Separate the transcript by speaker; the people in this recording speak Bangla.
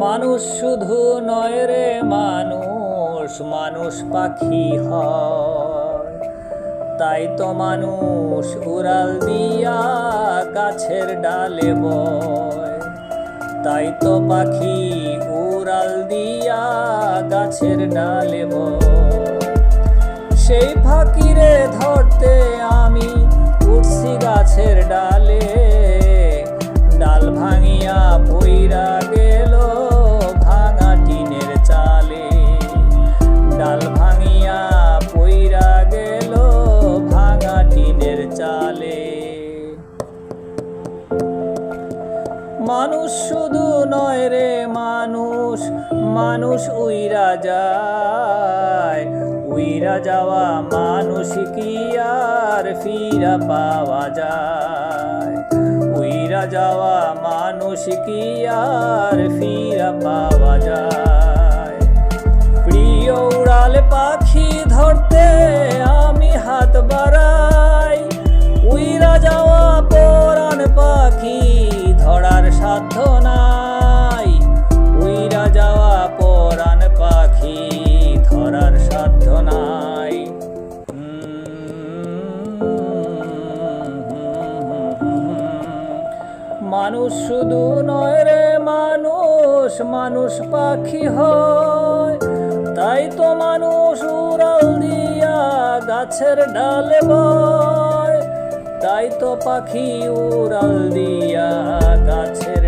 Speaker 1: মানুষ শুধু নয় রে মানুষ মানুষ পাখি হয়। তাই তো মানুষ উড়াল দিয়া গাছের ডালে বয়। তাই তো পাখি উড়াল দিয়া গাছের ডালে সেই ফাকিরে ধরতে আমি উঠছি গাছের ডালে চালে মানুষ শুধু নয় রে মানুষ মানুষ উইরা যায়। উইরা যাওয়া মানুষ কি আর ফিরা পাওয়া যায়। উইরা যাওয়া মানুষ কি আর ফিরা পাওয়া যায়। নাই। উইরা যাওয়া পরাণ পাখি ধরার সাধ্য নাই। মানুষ শুধু নয় রে মানুষ মানুষ পাখি হয়। তাই তো মানুষ উড়াল দিয়া গাছের ডালে বয়। তাই তো পাখি উড়াল দিয়া গাছের